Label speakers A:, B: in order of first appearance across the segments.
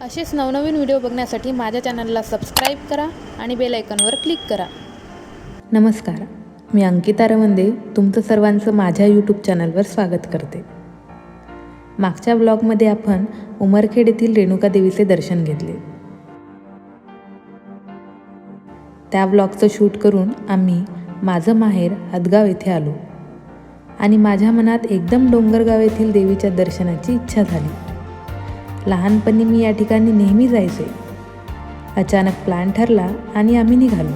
A: असेच नवनवीन व्हिडिओ बघण्यासाठी माझ्या चॅनलला सबस्क्राईब करा आणि बेल आयकॉनवर क्लिक करा.
B: नमस्कार. मी अंकिता रवंदे तुमचं सर्वांचं माझ्या यूट्यूब चॅनलवर स्वागत करते. मागच्या ब्लॉगमध्ये आपण उमरखेड येथील रेणुका देवीचे दर्शन घेतले. त्या ब्लॉगचं शूट करून आम्ही माझं माहेर हदगाव येथे आलो आणि माझ्या मनात एकदम डोंगरगाव येथील देवीच्या दर्शनाची इच्छा झाली. लहानपणी मी या ठिकाणी नेहमी जायचे. अचानक प्लॅन ठरला आणि आम्ही निघालो.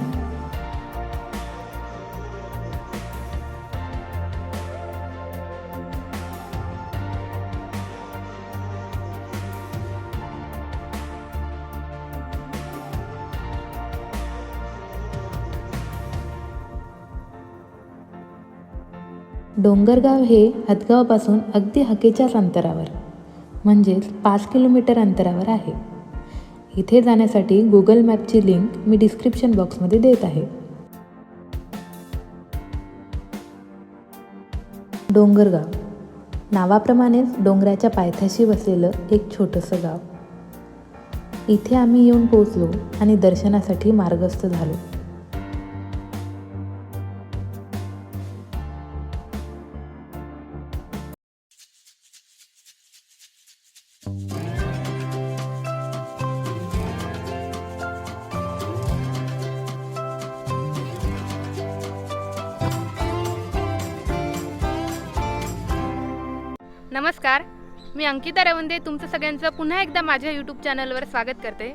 B: डोंगरगाव हे हदगावपासून अगदी हकेच्याच अंतरावर. म्हणजेच पाच किलोमीटर अंतरावर आहे. इथे जाण्यासाठी गुगल मॅपची लिंक मी डिस्क्रिप्शन बॉक्समध्ये देत आहे. डोंगरगाव. नावाप्रमाणेच डोंगराच्या पायथ्याशी वसलेलं एक छोटंसं गाव. इथे आम्ही येऊन पोचलो आणि दर्शनासाठी मार्गस्थ झालो.
C: नमस्कार. मी अंकिता रवंदे तुमचं सगळ्यांचं पुन्हा एकदा माझ्या यूट्यूब चॅनलवर स्वागत करते.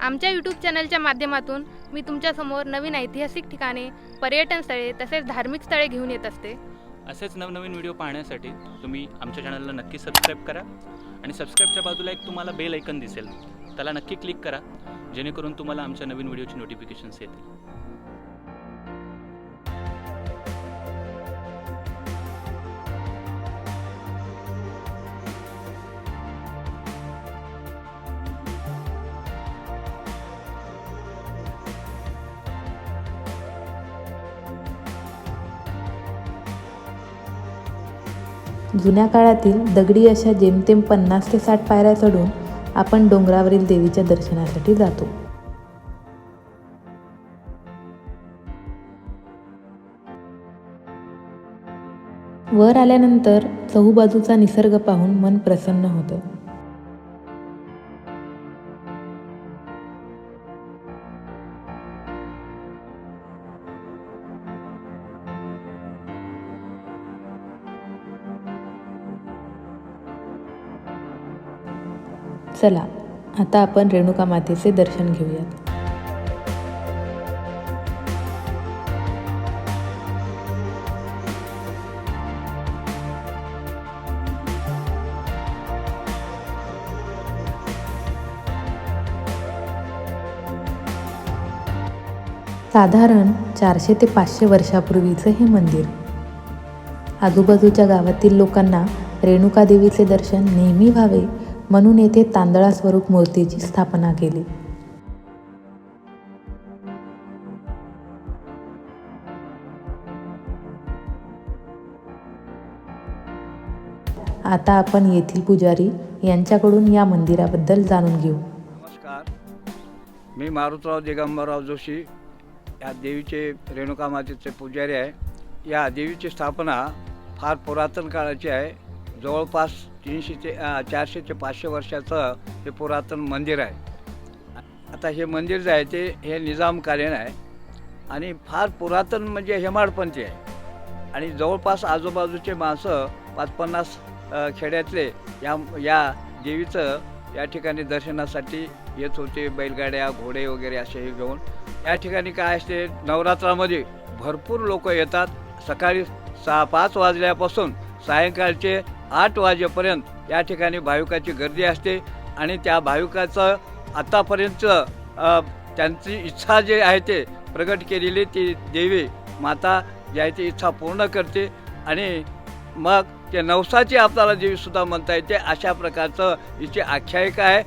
C: आमच्या यूट्यूब चॅनलच्या माध्यमातून मी तुमच्यासमोर नवीन ऐतिहासिक ठिकाणे पर्यटन स्थळे तसेच धार्मिक स्थळे घेऊन येत असते.
D: असेच नवनवीन व्हिडिओ पाहण्यासाठी तुम्ही आमच्या चॅनलला नक्की सबस्क्राईब करा आणि सबस्क्राईबच्या बाजूला एक तुम्हाला बेल ऐकन दिसेल. त्याला नक्की क्लिक करा जेणेकरून तुम्हाला आमच्या नवीन व्हिडिओची नोटिफिकेशन्स येतील.
B: जुन्या काळातील दगडी अशा जेमतेम पन्नास ते साठ पायऱ्या चढून आपण डोंगरावरील देवीच्या दर्शनासाठी जातो. वर आल्यानंतर चहूबाजूचा निसर्ग पाहून मन प्रसन्न होतं. चला आता आपण रेणुका मातेचे दर्शन घेऊयात. साधारण चारशे ते पाचशे वर्षापूर्वीचं हे मंदिर. आजूबाजूच्या गावातील लोकांना रेणुका देवीचे दर्शन नेहमी व्हावे म्हणून येथे तांदळा स्वरूप मूर्तीची स्थापना केली. आता आपण येथील पुजारी यांच्याकडून या मंदिराबद्दल जाणून घेऊ.
E: नमस्कार. मी मारुतराव दिगंबरराव जोशी या देवीचे रेणुका मातेचे पुजारी आहे. या देवीची स्थापना फार पुरातन काळाची आहे. जवळपास तीनशे ते चारशे ते पाचशे वर्षाचं हे पुरातन मंदिर आहे. आता हे मंदिर जे आहे ते हे निजामकालीन आहे. आणि फार पुरातन म्हणजे हेमाडपंथी आहे. आणि जवळपास आजूबाजूचे माणसं पाच पन्नास खेड्यातले या या देवीचं या ठिकाणी दर्शनासाठी येत होते बैलगाड्या घोडे वगैरे असे हे घेऊन. या ठिकाणी काय असते नवरात्रामध्ये भरपूर लोक येतात. सकाळी सहा पाच वाजल्यापासून सायंकाळचे आठ वाजेपर्यंत या ठिकाणी भाविकाची गर्दी असते आणि त्या भाविकाचं आतापर्यंत त्यांची इच्छा जे आहे ते प्रगट केलेली ती देवी माता जी आहे ती इच्छा पूर्ण करते आणि मग ते नवसाची आपल्याला देवीसुद्धा म्हणता येते अशा प्रकारचं हिची आख्यायिका आहे.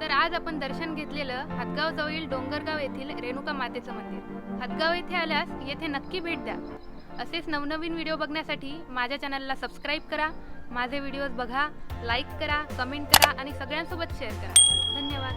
C: तर आज आपण दर्शन घेतलेलं हातगाव जवळील डोंगरगाव येथील रेणुका मातेचं मंदिर. हातगाव येथे आल्यास येथे नक्की भेट द्या. असेच नवनवीन व्हिडिओ बघण्यासाठी माझ्या चॅनलला सबस्क्राईब करा माझे व्हिडिओज बघा लाईक करा कमेंट करा आणि सगळ्यांसोबत शेअर करा. धन्यवाद.